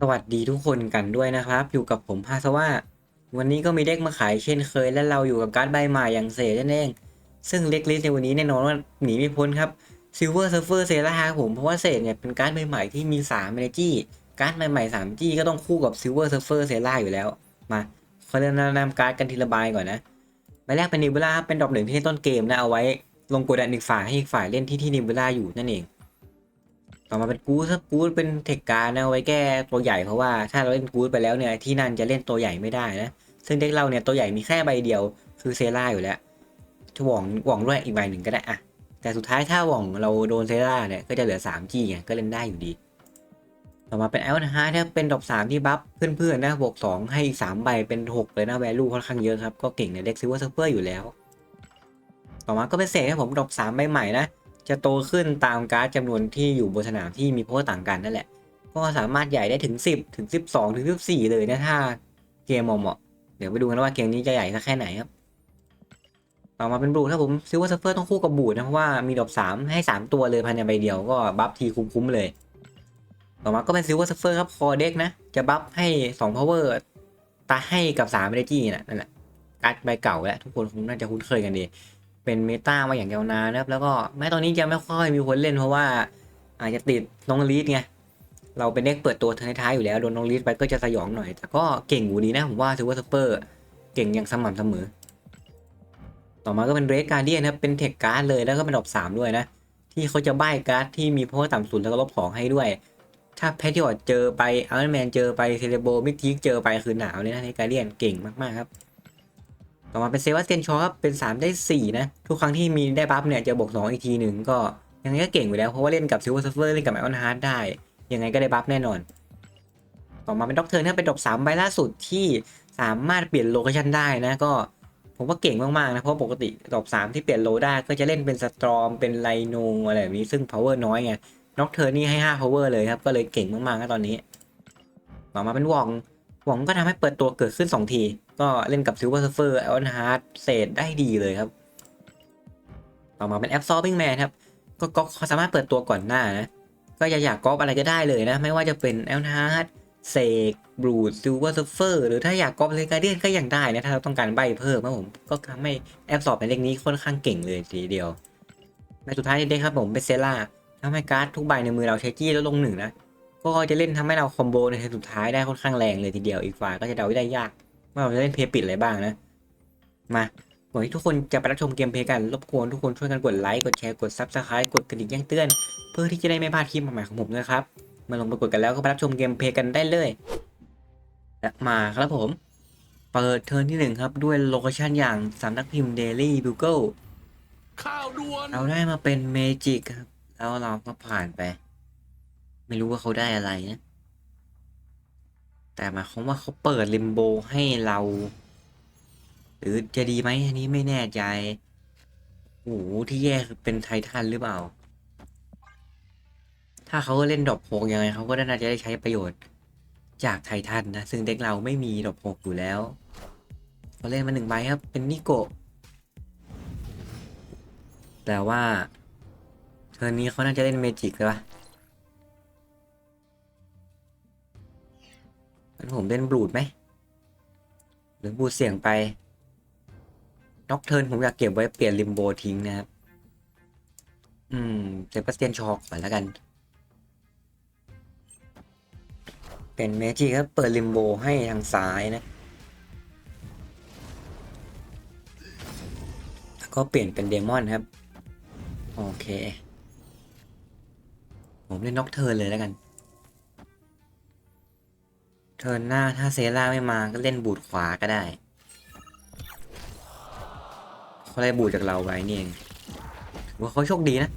สวัสดีทุกคนกันด้วยนะครับ อยู่กับผมฮาสวะวันนี้ก็มีเด็กมาขายเช่นเคย และเราอยู่กับการ์ดใบใหม่อย่างเสนั่นเอง ซึ่งเล็กลิสในวันนี้แน่นอนว่าหนีไม่พ้นครับ Silver Surfer s e r a ครับผมเพราะว่าเศษเนี่ยเป็นการ์ดใบใหม่ที่มี3 Energy การ์ดใบใหม่3 G ก็ต้องคู่กับ Silver Surfer s e r a อยู่แล้ว มาเขาเริ่มนนำการ์ดกันทีละใบก่อนนะใบแรกเป็นนิเวล่าเป็นดอกหนึ่งที่เล่นต้นเกมนะเอาไว้ลงกดดันอีกฝ่ายให้อีกฝ่ายเล่นที่ที่นิเวล่าอยู่นั่นเอง ต่อมาเป็นกู๊ดครับกู๊ดเป็นเทคการดนะเอาไว้แก้ตัวใหญ่เพราะว่าถ้าเราเล่นกู๊ดไปแล้วเนี่ยที่นั่นจะเล่นตัวใหญ่ไม่ได้นะซึ่งเด็กเราเนี่ยตัวใหญ่มีแค่ใบเดียวคือเซราอยู่แล้วถ้าหว่องหว่องด้วยอีกใบหนึ่งก็ได้อะแต่สุดท้ายถ้าหว่องเราโดนเซราเนี่ยก็จะเหลือ 3G ไงก็เล่นได้อยู่ดี ต่อมาเป็นแอลนะฮะถ้าเป็นดอก3ที่บัฟเพื่อนๆนะบวก2ให้อีก3ใบเป็น6เลยนะแวลูค่อนข้างเยอะครับก็เก่งในเด็กซิลเวอร์เซอร์เปอร์อยู่แล้ว ต่อมาก็เป็นเศษครับผมดอก3ใบใหม่นะ จะโตขึ้นตามการ์ดจำนวนที่อยู่บนสนามที่มีโพสต์ต่างกันนั่นแหละ ก็สามารถใหญ่ได้ถึง 10 ถึง 12 ถึง 14 เลยนะถ้าเกมเหมาะเดี๋ยวไปดูกันว่าเกมนี้จะใหญ่สักแค่ไหนครับ ต่อมาเป็นบูถ้าผมซิลเวอร์ซัฟเฟอร์ต้องคู่กับบูดนะเพราะว่ามีดอก3 ให้ 3 ตัวเลยภายในใบเดียวก็บัฟทีคุ้มๆเลย ต่อมาก็เป็นซิลเวอร์ซัฟเฟอร์ครับคอเด็กนะ จะบัฟให้2 power ตาให้กับ3 energy นะนั่นแหละการ์ดใบเก่าแล้วทุกคนคงน่าจะคุ้นเคยกันดี เป็นเมตามาอย่างยาวนานนะครับ แล้วก็แม้ตอนนี้จะไม่ค่อยมีคนเล่นเพราะว่าอาจจะติดน้องลีดไงเราเป็นเด็กเปิดตัวท้ายๆอยู่แล้วโดนน้องลีดไปก็จะสยองหน่อย แต่ก็เก่งอยู่ดีนะผมว่าซิลเวอร์สเปอร์เก่งอย่างสม่ำเสมอ ต่อมาก็เป็นเรสการ์เดียนนะครับเป็นเทคการ์ดเลยแล้วก็เป็นดอกสามด้วยนะ ที่เขาจะใบ้การ์ดที่มีโพสต่ำสุดแล้วก็ลบของให้ด้วย ถ้าแพทที่อดเจอไปอัลแมนเจอไปเซเลโบมิกทิกเจอไปคือหนาวเลยนะในการเดียนเก่งมากๆครับ ต่อมาเป็นเซวาสเตนชอครับเป็น 3 ได้ 4 นะ ทุกครั้งที่มีได้บัฟเนี่ยจะบวก2อีกทีหนึ่งก็ ยังไงก็เก่งอยู่แล้ว เพราะว่าเล่นกับซิลเวอร์ซัฟเฟอร์เล่นกับไอออนฮาร์ดได้ ยังไงก็ได้บัฟแน่นอน ต่อมาเป็นด็อกเตอร์นะเป็นดอก3ใบล่าสุดที่สามารถเปลี่ยนโลเคชันได้นะก็ผมว่าเก่งมาก ๆ นะ เพราะปกติดอก3ที่เปลี่ยนโลได้ก็จะเล่นเป็นสตรอมเป็นไลโนอะไรแบบนี้ซึ่ง power น้อยไงน็อกเทอร์นี่ให้5 power เลยครับ ก็เลยเก่งมากๆนะตอนนี้ ต่อมาเป็นวองวองก็ทำให้เปิดตัวเกิดขึ้น 2 ที ก็เล่นกับซิลเวอร์ u ฟเฟอร์ไอออนฮาร์ดเศษได้ดีเลยครับ ต่อมาเป็น Absorbing Man ครับ ก็ก๊อปเขาสามารถเปิดตัวก่อนหน้านะ ก็อยากอยากก๊อปอะไรก็ได้เลยนะ ไม่ว่าจะเป็นไอออนฮาร์ดเสกบรูดซิลเวอร์ u ฟเฟอร์หรือถ้าอยากก๊อปเลกาเดียนก็ยังได้นะ ถ้าเราต้องการใบเพิ่มนะผมก็ทำให้ Absorb ในเลขนี้ค่อนข้างเก่งเลยทีเดียวในสุดท้ายได้ครับผมเป็นเซล่าทำให้การ์ดทุกใบในมือเราใช้จี้แล้วลงหนึ่งนะ ก็จะเล่นทำให้เราคอมโบในเทปสุดท้ายได้ค่อนข้างแรงเลยทีเดียวอีกฝ่ายก็จะเดาได้ยาก ว่าเราจะเล่นเพย์ปิดอะไรบ้างนะ มาก่อนที่ทุกคนจะไปรับชมเกมเพย์กัน รบกวนทุกคนช่วยกันกดไลค์ กดแชร์ กดซับสไครต์กดกระดิ่งแจ้งเตือน เพื่อที่จะได้ไม่พลาดคลิปใหม่ๆของผมนะครับ มาลงไปกดกันแล้วก็ไปรับชมเกมเพย์กันได้เลยและมาครับผม เปิดเทิร์นที่หนึ่งครับด้วยโลเคชั่นอย่างสำนักพิมพ์ Daily Bugle ข่าวด่วนเราได้มาเป็นเมจิกครับ แล้วเราก็ผ่านไป ไม่รู้ว่าเขาได้อะไรนะ แต่หมายความว่าเขาเปิดลิมโบให้เรา หรือจะดีไหมอันนี้ไม่แน่ใจโอ้โหที่แย่คือเป็นไททันหรือเปล่า ถ้าเขาเล่นดอกโพกยังไงเขาก็น่าจะได้ใช้ประโยชน์จากไททันนะ ซึ่งเด็กเราไม่มีดอกโพกอยู่แล้วเขาเล่นมาหนึ่งใบครับ เป็นนิโกะแต่ว่าเทอร์นนี้เขาน่าจะเล่นเมจิกเลยปะ งั้นผมเล่นบลูดไหมหรือบูดเสี่ยงไปน็อกเทิร์นผมอยากเก็บไว้เปลี่ยนลิมโบทิ้งนะครับ อืมเซบาสเตียนช็อกก่อนแล้วกัน เป็นเมจิกครับเปิดลิมโบให้ทางซ้ายนะ แล้วก็เปลี่ยนเป็นเดมอนครับ โอเค ผมเล่นน็อกเทิร์นเลยแล้วกัน เทิร์นหน้าถ้าเซล่าไม่มาก็เล่นบูดขวาก็ได้เขาได้บูดจากเราไว้นี่เองว่าเขาโชคดีนะ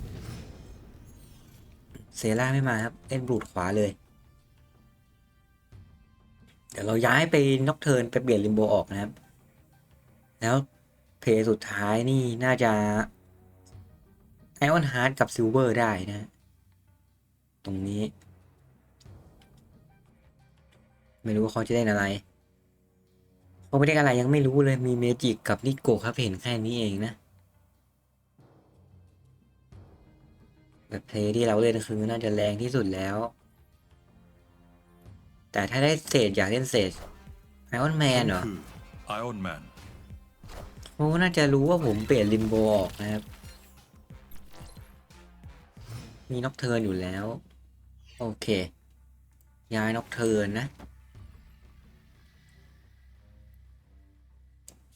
เซล่าไม่มาครับ เล่นบูดขวาเลย เดี๋ยวเราย้ายไปนอกเทิร์นไปเปลี่ยนลิมโบออกนะครับ แล้วเพย์สุดท้ายนี่น่าจะไอออนฮาร์ดกับซิลเวอร์ได้นะ ตรงนี้ ไม่รู้ว่าเขาจะได้อะไรเขาไม่ได้อะไรยังไม่รู้เลยมีเมจิกกับนิโกะครับเห็นแค่นี้เองนะแบบเพลย์ที่เราเล่นคือน่าจะแรงที่สุดแล้ว แต่ถ้าได้เศษอยากเล่นเศษไอออนแมนเหรอคือไอออนแมนเขาน่าจะรู้ว่าผมเปลี่ยนลิมโบออกนะครับ มีน็อกเทิร์นอยู่แล้ว โอเค ย้ายน็อกเทิร์นนะ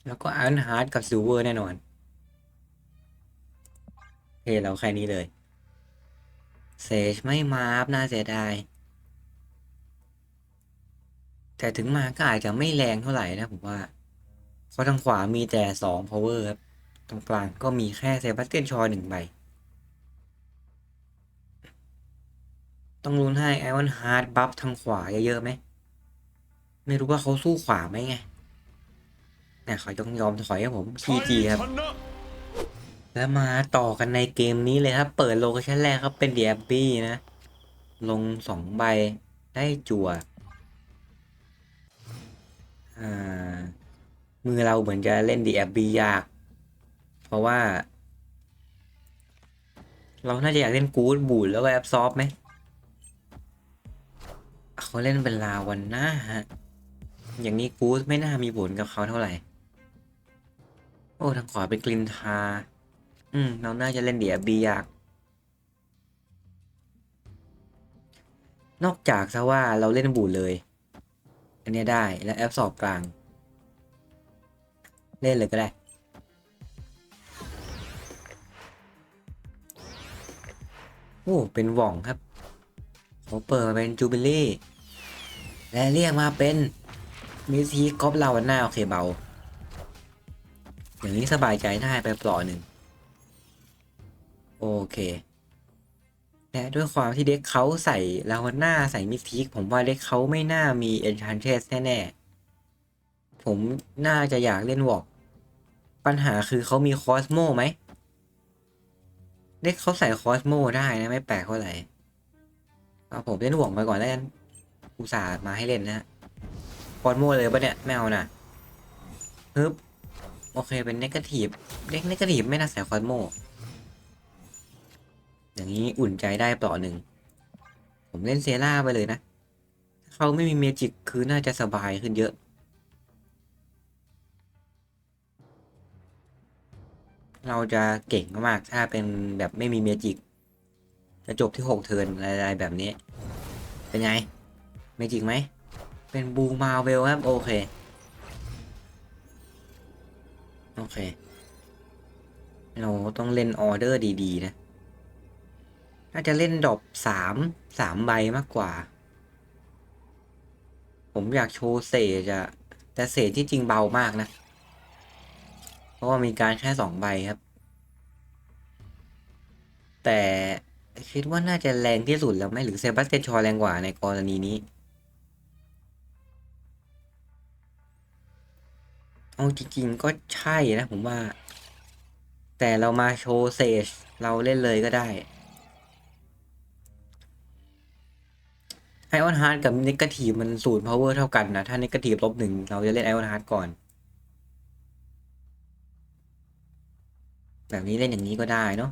แล้วก็อันฮาร์ดกับซิลเวอร์แน่นอนโอเคเราแค่นี้เลยเซจไม่มาครับน่าเสียดาย แต่ถึงมาก็อาจจะไม่แรงเท่าไหร่นะผมว่า เพราะทางขวามีแต่สอง power ครับ ตรงกลางก็มีแค่เซบาสเตียนชอหนึ่งใบ ต้องลุ้นให้ไอออนฮาร์ดบัฟทางขวาเยอะๆไหม ไม่รู้ว่าเขาสู้ขวาไหมไง แต่เขาต้องยอมถอยให้ผมทีจีครับชนะแล้วมาต่อกันในเกมนี้เลยครับ เปิดโลเคชั่นแรกครับเป็นเดียบบี้นะ ลงสองใบได้จั่วอ่ามือเราเหมือนจะเล่นดีแอบบียาก เพราะว่า เราน่าจะอยากเล่นกู๊ดบูดแล้วก็แอบซอฟไหมเขาเล่นเป็นลาวันหน้าฮะ อย่างนี้กู๊ดไม่น่ามีผลกับเขาเท่าไหร่ โอ้ทางขวาเป็นกลินทา อืม เราน่าจะเล่นเดีแอบบียาก นอกจากซะว่าเราเล่นบูดเลย อันนี้ได้และแอปสอบกลาง เล่นเลยก็ได้ โอ้ เป็นหว่องครับเขาเปิดมาเป็นจูบิลี่ และเรียกมาเป็นมิสทีกอฟลาวันหน้า โอเคเบา อย่างนี้สบายใจได้ไปปลอหนึ่งโอเค และด้วยความที่เด็กเขาใส่ลาวันหน้าใส่มิสทีกผมว่าเด็กเขาไม่น่ามีเอนชันเทสแน่ๆ ผมน่าจะอยากเล่นวอกปัญหาคือเขามีคอสโมไหม เด็กเขาใส่คอสโมได้นะ ไม่แปลกเท่าไหร่เอาผมเล่นวอกไปก่อนแล้วกันอุตส่าห์มาให้เล่นนะฮะคอสโมเลยปะเนี่ยไม่เอานะฮึบ โอเคเป็นเนกาทีฟเด็กเนกาทีฟไม่น่าใส่คอสโม อย่างนี้อุ่นใจได้เปลาหนึ่ง ผมเล่นเซล่าไปเลยนะ ถ้าเขาไม่มีเมจิกคือน่าจะสบายขึ้นเยอะเราจะเก่งมากถ้าเป็นแบบไม่มีเมจิกจะจบที่หกเทิร์นอะไรๆแบบนี้ เป็นไง เมจิกไหม เป็นบูมาเวลครับ โอเค โอเค เราต้องเล่นออเดอร์ดีๆ นะ น่าจะเล่นดรอปสามสามใบมากกว่า ผมอยากโชว์เศษอะแต่เศษที่จริงเบามากนะ เพราะว่ามีการแค่สองใบครับ แต่คิดว่าน่าจะแรงที่สุดแล้วไหมหรือเซบาสเตียนชอแรงกว่าในกรณีนี้ เอาจริงๆก็ใช่นะผมว่า แต่เรามาโชว์เซจเราเล่นเลยก็ได้ไอออนฮาร์ดกับเนกาทีฟมันศูนย์พาวเวอร์เท่ากันนะ ถ้าเนกาทีฟลบหนึ่งเราจะเล่นไอออนฮาร์ดก่อน แบบนี้เล่นอย่างนี้ก็ได้เนาะ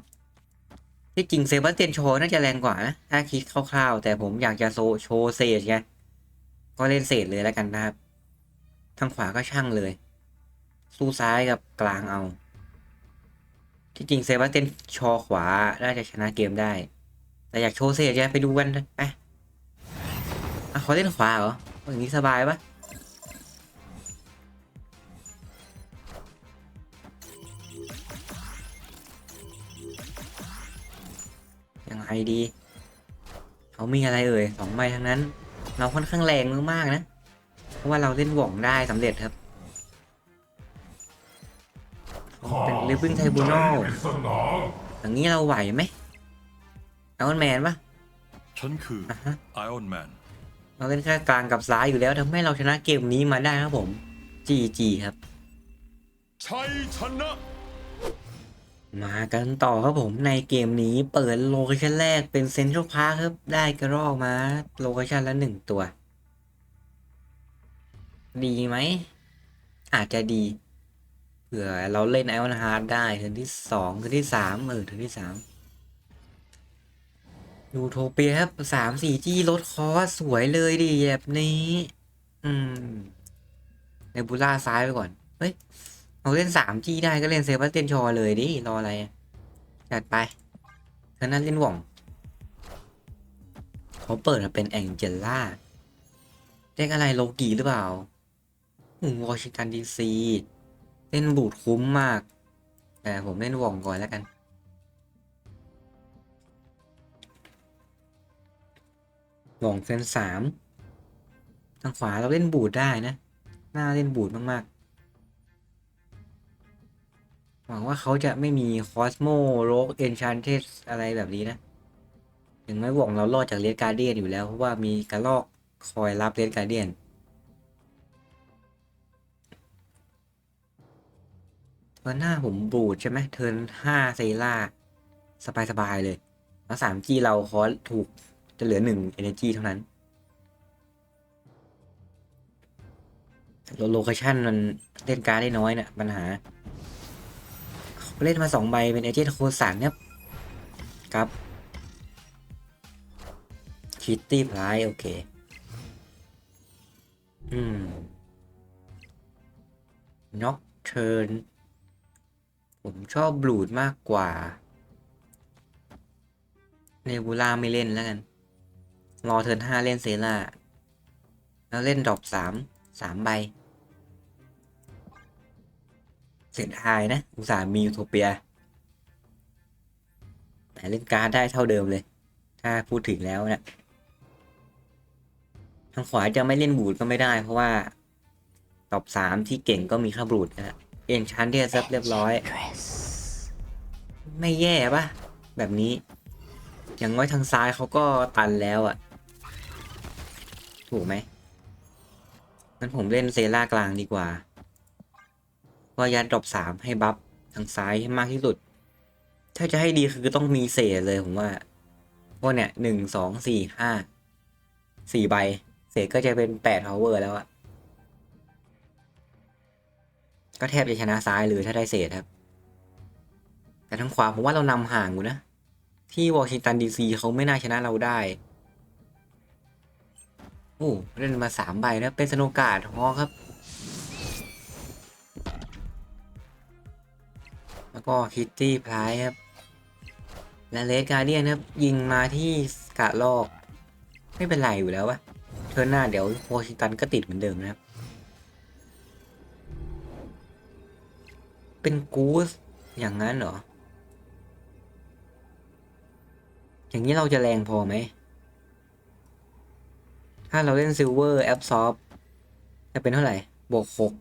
ที่จริงเซบาสเตียนโชน่าจะแรงกว่านะถ้าคิดคร่าวๆ แต่ผมอยากจะโซโชว์เซจไงก็เล่นเศษเลยแล้วกันนะครับ ทางขวาก็ช่างเลย สู้ซ้ายกับกลางเอา ที่จริงเซบาสเตียนชอขวาน่าจะชนะเกมได้ แต่อยากโชว์เซจไงไปดูกันนะไปอะเขาเล่นขวาเหรออย่างนี้สบายปะยังไงดี เขามีอะไรเอ่ยสองใบทั้งนั้น เราค่อนข้างแรงมากๆนะ เพราะว่าเราเล่นหว่องได้สำเร็จครับ เขาเป็นลิฟวิ่งไทบูนอลอย่างนี้เราไหวไหมเอาแมนปะฉันคืออะฮะไอออนแมนโเราเล่นแค่กลางกับซ้ายอยู่แล้วทำให้เราชนะเกมนี้มาได้ครับผม GG ครับชัยชนะมากันต่อครับผมในเกมนี้เปิดโลเคชั่นแรกเป็นเซ็นทรัลพาร์คครับ ได้กระรอกมาโลเคชั่นละหนึ่งตัว ดีไหม อาจจะดีเผื่อเราเล่นไอออนฮาร์ดได้เทิร์นที่สองเทิร์นที่สามเออเทิร์นที่สามยูโทเปียครับสามสี่จี้ลดคอสวยเลยดิแบบนี้ อืมในบูล่าซ้ายไปก่อน เฮ้ย เอาเล่นสามจี้ได้ก็เล่นเซบาสเตียนชอเลยดิ รออะไรจัดไปเธอนั้นเล่นหว่องเขาเปิดมาเป็นแองเจล่าเรียกอะไรโลกีหรือเปล่าอืมวอชิงตันดีซี เล่นบูดคุ้มมาก แต่ผมเล่นหว่องก่อนแล้วกันหว่องเซนสามทางขวาเราเล่นบูดได้นะน้าเล่นบูดมากๆ หวังว่าเขาจะไม่มีคอสโมโรกเอนชานเทสอะไรแบบนี้นะถึงแม้หว่องเรารอดจากเลดการเดียนอยู่แล้ว เพราะว่ามีกระลอกคอยรับเลดการเดียน เทิร์นหน้าผมบูดใช่ไหมเทิร์นห้าเซล่าสบายๆเลย แล้วสามจีเราคอสถูกจะเหลือหนึ่งเอเนจีเท่านั้นโลเคชั่นมันเล่นการได้น้อยเนะี่ยปัญหา เล่นมาสองใบเป็นเอเจนต์โคสันเนี่ยครับคิตตี้พลายโอเค อืมน็อกเทิร์น ผมชอบบลูดมากกว่า เนบูล่าไม่เล่นแล้วกัน รอเทิร์นห้าเล่นเซล่า แล้วเล่นดรอปสามสามใบ เสียดายนะ อุตส่าห์มียูโทเปีย แต่เล่นการ์ดได้เท่าเดิมเลย ถ้าพูดถึงแล้วเนะี่ยทางขวาจะไม่เล่นบูดก็ไม่ได้ เพราะว่าตอบสามที่เก่งก็มีค่าบูดนะ เอ็นชันเดียซับเรียบร้อย ไม่แย่ปะแบบนี้ อย่างน้อยทางซ้ายเขาก็ตันแล้วอะ่ะ ถูกไหมงั้นผมเล่นเซล่ากลางดีกว่าว่ายัดดรอปสามให้บัฟทางซ้ายให้มากที่สุด ถ้าจะให้ดีคือต้องมีเศษเลยผมว่าเพราะเนี่ยหนึ่งสองสี่ห้าสี่ใบ เศษก็จะเป็นแปดพาวเวอร์แล้วอะ ก็แทบจะชนะซ้ายเลยถ้าได้เศษครับ แต่ทางขวาผมว่าเรานำห่างอยู่นะ ที่วอชิงตันดีซีเขาไม่น่าชนะเราได้โอ้เล่นมาสามใบนะเป็นสโนการ์ดฮอครับ แล้วก็คิตตี้พลายครับ และเลดการเดียนครับ ยิงมาที่กะลอก ไม่เป็นไรอยู่แล้ววะเทิร์หน้าเดี๋ยววอชิงตันก็ติดเหมือนเดิมนะครับ เป็นกูสอย่างนั้นเหรอ อย่างนี้เราจะแรงพอไหม ถ้าเราเล่นซิลเวอร์แอปซอฟจะเป็นเท่าไหร่ บวกหก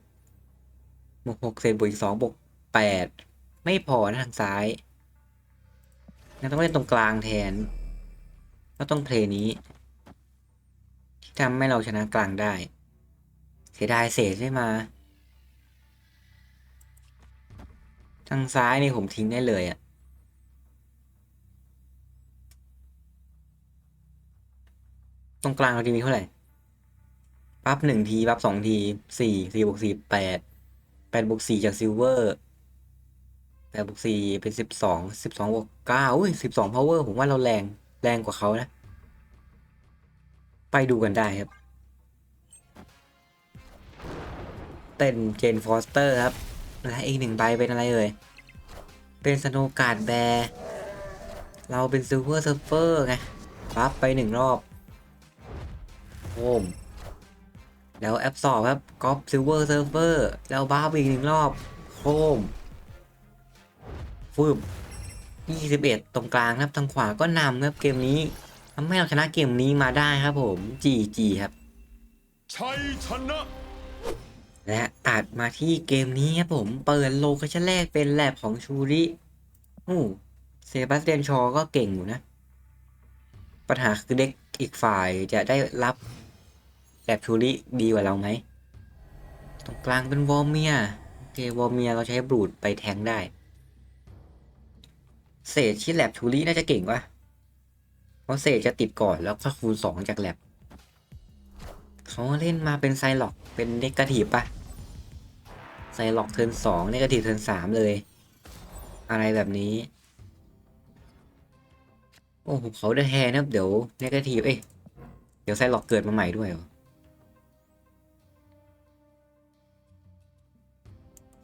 บวกหกเศษบวกอีกสองบวกแปดไม่พอนะทางซ้ายงั้นต้องเล่นตรงกลางแทน ก็ต้องเพลนี้ ที่ทำให้เราชนะกลางได้ เสียดายเศษได้มา ทางซ้ายนี่ผมทิ้งได้เลยอะตรงกลางเราจะมีเท่าไหร่ปั๊บหนึ่งทีปั๊บสองทีสี่สี่บวกสี่แปดแปดบวกสี่จากซิลเวอร์แปดบวกสี่เป็นสิบสองสิบสองบวกเก้าอุ้ยสิบสองพาวเวอร์ผมว่าเราแรงแรงกว่าเขานะ ไปดูกันได้ครับเป็นเจนฟอสเตอร์ครับ และอีกหนึ่งใบเป็นอะไรเอ่ย เป็นสโนการ์ดแบร์ เราเป็นซิลเวอร์เซิร์ฟเฟอร์ไงปั๊บไปหนึ่งรอบโฮมแล้วแอปสอบครับก๊อปซิลเวอร์เซิร์ฟเวอร์แล้วบ้าไปอีกหนึ่งรอบโฮมฟืบ21ตรงกลางครับทางขวาก็นำครับเกมนี้ทำให้เราชนะเกมนี้มาได้ครับผม GG ครับ ชัยชนะ และตัดมาที่เกมนี้ครับผมเปิดโลเคชั่นแรกเป็นแลบของชูริโอ้เซบาสเตียนชอก็เก่งอยู่นะ ปัญหาคือเด็กอีกฝ่ายจะได้รับแลบชูริดีกว่าเราไหมตรงกลางเป็นวอร์เมียโอเควอร์เมียเราใช้บรูดไปแทงได้ เศษที่แลบชูริน่าจะเก่งวะเพราะเศษจะติดก่อนแล้วก็คูณสองจากแลบเขาเล่นมาเป็นไซล็อกเป็นเนกาทีฟปะ ไซล็อกเทิร์นสองเนกาทีฟเทิร์นสามเลย อะไรแบบนี้ โอ้ผมเขาได้แฮนะเดี๋ยวเนกาทีฟเอ้ยเดี๋ยวไซล็อกเกิดมาใหม่ด้วยเหรอ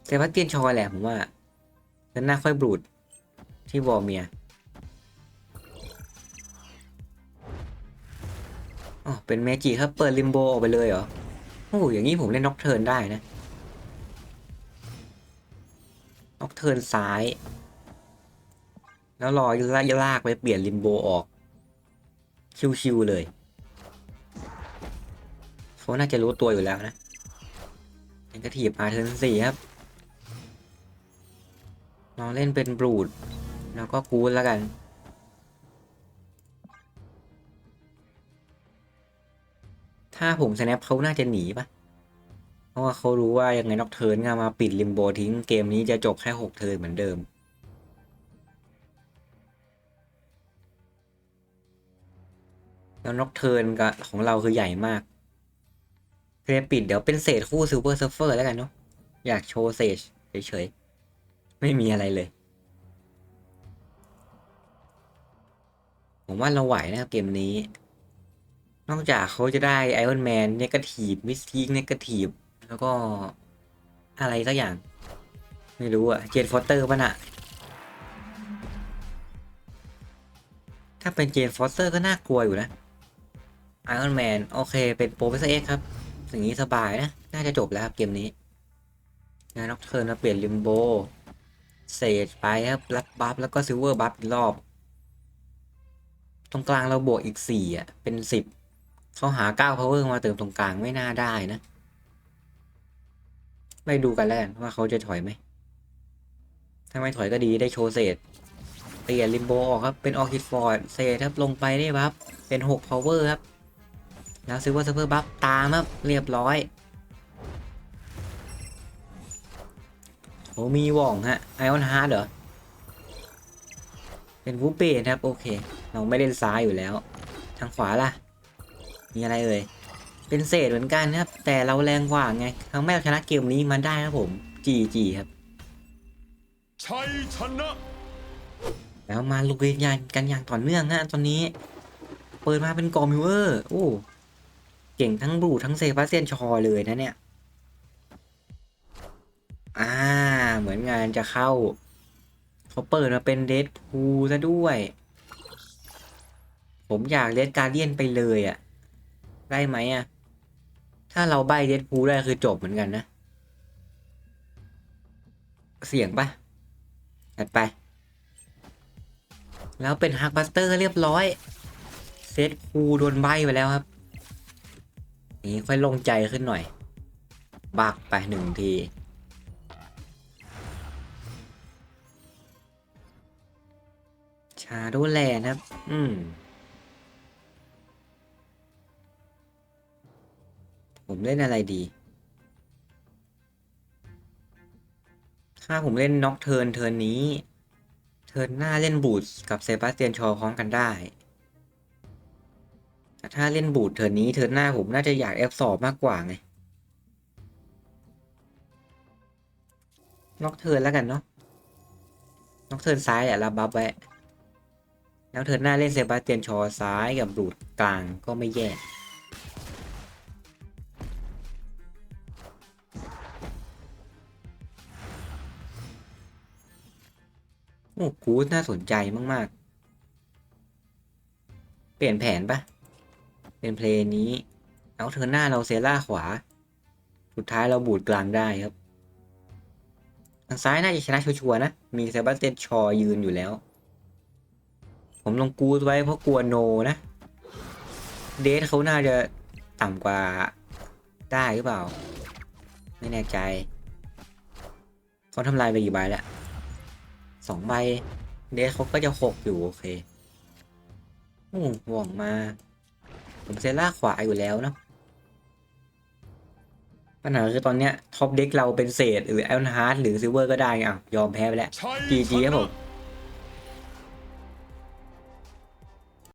เซบาสเตียนชอยแหละผมว่าแล้วหน้าค่อยบรูดที่วอร์เมียอ๋อเป็นเมจิครับเปิดลิมโบออกไปเลยเหรอ โอ้อย่างนี้ผมเล่นน็อกเทิร์นได้นะ เทิร์นซ้าย แล้วรอลากลากไปเปลี่ยนลิมโบออก ชิวๆเลยเขาน่าจะรู้ตัวอยู่แล้วนะยังกระถีบมาเทิร์นสี่ครับลองเล่นเป็นบรูด แล้วก็กูดแล้วกันถ้าผมสแนปเขาน่าจะหนีปะ ราะว่าเขารู้ว่ายังไงนอกเทิร์นก็มาปิดลิมโบทิ้งเกมนี้จะจบแค่หกเทิร์นเหมือนเดิม แล้วนอกเทิร์นกับของเราคือใหญ่มากเพลปิดเดี๋ยวเป็นเศษคู่ซิลเวอร์เซฟเฟอร์แล้วกันเนาะอยากโชว์เศษเฉยๆ ไม่มีอะไรเลย ผมว่าเราไหวนะครับเกมนี้ นอกจากเขาจะได้ไอ o อนแมนเนกาทีฟมิสทีกเนกาทีฟ แล้วก็อะไรสักอย่าง ไม่รู้อะเจนฟอสเตอร์ป่ะนะถ้าเป็นเจนฟอสเตอร์ก็น่ากลัวอยู่นะไอ o อนแมนโอเค เป็นโปรเฟสเซอร์เอ็กครับสิ่งนี้สบายนะ น่าจะจบแล้วครับเกมนี้งานนอกเทิร์นมาเปลี่ยนลิมโบเศษไปครับรับบัฟแล้วก็ซิลเวอร์บัฟอีกรอบ ตรงกลางเราบวกอีกสี่อะ เป็นสิบเขาหาเก้าพาวเวอร์มาเติมตรงกลางไม่น่าได้นะ ไปดูกันแล้วกันว่าเขาจะถอยไหมถ้าไม่ถอยก็ดีได้โชว์เศษเปลี่ยนลิมโบออกครับ เป็นออคิดฟอร์ดเศษครับลงไปได้บัฟเป็นหกพาวเวอร์ครับ แล้วซิลเวอร์ซัพเปอร์บัฟตามครับ เรียบร้อยโอ้มีว่องฮะไอออนฮาร์ดเหรอ เป็นวูเปดครับ โอเค เราไม่เล่นซ้ายอยู่แล้ว ทางขวาล่ะ มีอะไรเอ่ย เป็นเศษเหมือนกันครับ แต่เราแรงกว่าไงทางแม่เราชนะเกมนี้มาได้ครับผมจีจีครับชัยชนะแล้วมาลุยยานกันอย่างต่อเนื่องฮะตอนนี้ เปิดมาเป็นกอมิวเวอร์โอ้เก่งทั้งบรูทั้งเซบาสเตียนชอเลยนะเนี่ยอ่าเหมือนงานจะเข้าเขาเปิดมาเป็นเดดพูซะด้วย ผมอยากเลดการเดียนไปเลยอะ่ะได้ไหมอะ่ะ ถ้าเราใบเดดพูได้คือจบเหมือนกันนะ เสียงปะจัดไป แล้วเป็นฮักบัสเตอร์เรียบร้อย เซตคูโดนใบไปแล้วครับ นี่ค่อยลงใจขึ้นหน่อย บักไปหนึ่งทีชาโดแลนครับ อืม ผมเล่นอะไรดี ถ้าผมเล่นน็อกเทิร์นเทิร์นนี้ เทิร์นหน้าเล่นบูทกับเซบาสเตียนชอพร้อมกันได้แต่ถ้าเล่นบูทเทิร์นนี้เทิร์นหน้าผมน่าจะอยากเอฟสอบมากกว่าไงน็อกเทิร์นแล้วกันเนาะน็อกเทิร์นซ้ายและรับบัฟไว้แล้วเทิร์นหน้าเล่นเซบาสเตียนชอซ้ายกับบูทกลางก็ไม่แย่ โอ้กูน่าสนใจมาก ๆ เปลี่ยนแผนปะเป็นเพลงนี้ เอาเธอหน้าเราเซล่าขวา สุดท้ายเราบูดกลางได้ครับ ทางซ้ายน่าจะชนะชัวร์ๆนะ มีเซบาสเตียนชอยืนอยู่แล้ว ผมลงกูดไว้เพราะกลัวโนนะ เดทเขาน่าจะต่ำกว่าได้หรือเปล่า ไม่แน่ใจ เขาทำลายไปกี่ใบแล้ว สองใบ เดสเขาก็จะหกอยู่ โอเคโอ้ห่วงมา ผมเซล่าขวาอยู่แล้วเนาะปัญหาคือตอนเนี้ยท็อปเด็กเราเป็นเศษ หรือแอลนฮาร์ดหรือซิลเวอร์ก็ได้อะยอมแพ้ไปแล้วจีจีครับผม